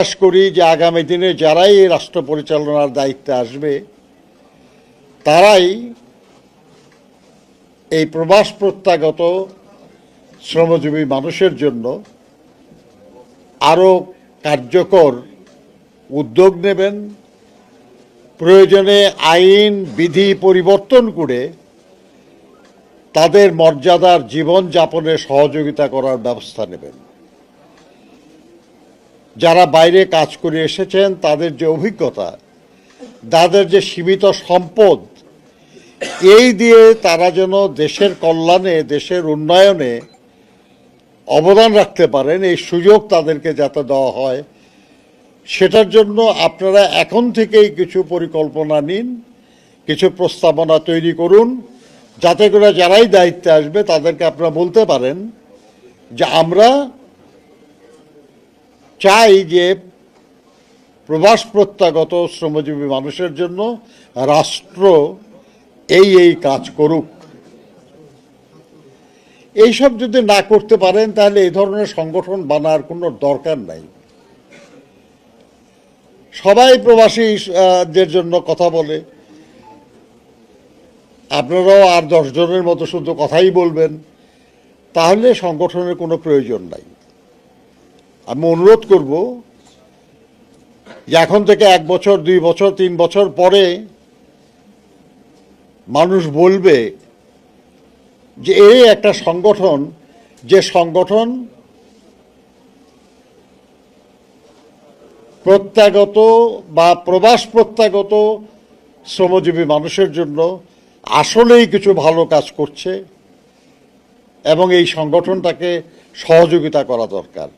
বিশ্বাস করি যে আগামী দিনে যারাই রাষ্ট্র পরিচালনার দায়িত্বে আসবে, তারাই এই প্রবাস প্রত্যাগত শ্রমজীবী মানুষের জন্য আরও কার্যকর উদ্যোগ নেবেন। প্রয়োজনে আইন, বিধি পরিবর্তন করে তাদের মর্যাদার জীবন যাপনে সহযোগিতা করার ব্যবস্থা নেবেন। যারা বাইরে কাজ করে এসেছেন, তাদের যে অভিজ্ঞতা, তাদের যে সীমিত সম্পদ, এই দিয়ে তারা যেন দেশের কল্যাণে, দেশের উন্নয়নে অবদান রাখতে পারেন, এই সুযোগ তাদেরকে যাতে দেওয়া হয়, সেটার জন্য আপনারা এখন থেকেই কিছু পরিকল্পনা নিন, কিছু প্রস্তাবনা তৈরি করুন, যাতে করে যারাই দায়িত্বে আসবে, তাদেরকে আপনারা বলতে পারেন যে আমরা চাই যে প্রবাস প্রত্যাগত শ্রমজীবী মানুষের জন্য রাষ্ট্র এই এই কাজ করুক। এইসব যদি না করতে পারেন, তাহলে এই ধরনের সংগঠন বানার কোনো দরকার নাই। সবাই প্রবাসীদের জন্য কথা বলে। আপনারাও আর দশ জনের মতো শুধু কথাই বলবেন। তাহলে সংগঠনের কোনো প্রয়োজন নাই। আমি অনুরোধ করব যে এখন থেকে এক বছর, দুই বছর, তিন বছর পরে মানুষ বলবে যে এই একটা সংগঠন, যে সংগঠন প্রত্যাগত বা প্রবাস প্রত্যাগত শ্রমজীবী মানুষের জন্য আসলেই কিছু ভালো কাজ করছে এবং এই সংগঠনটাকে সহযোগিতা করা দরকার।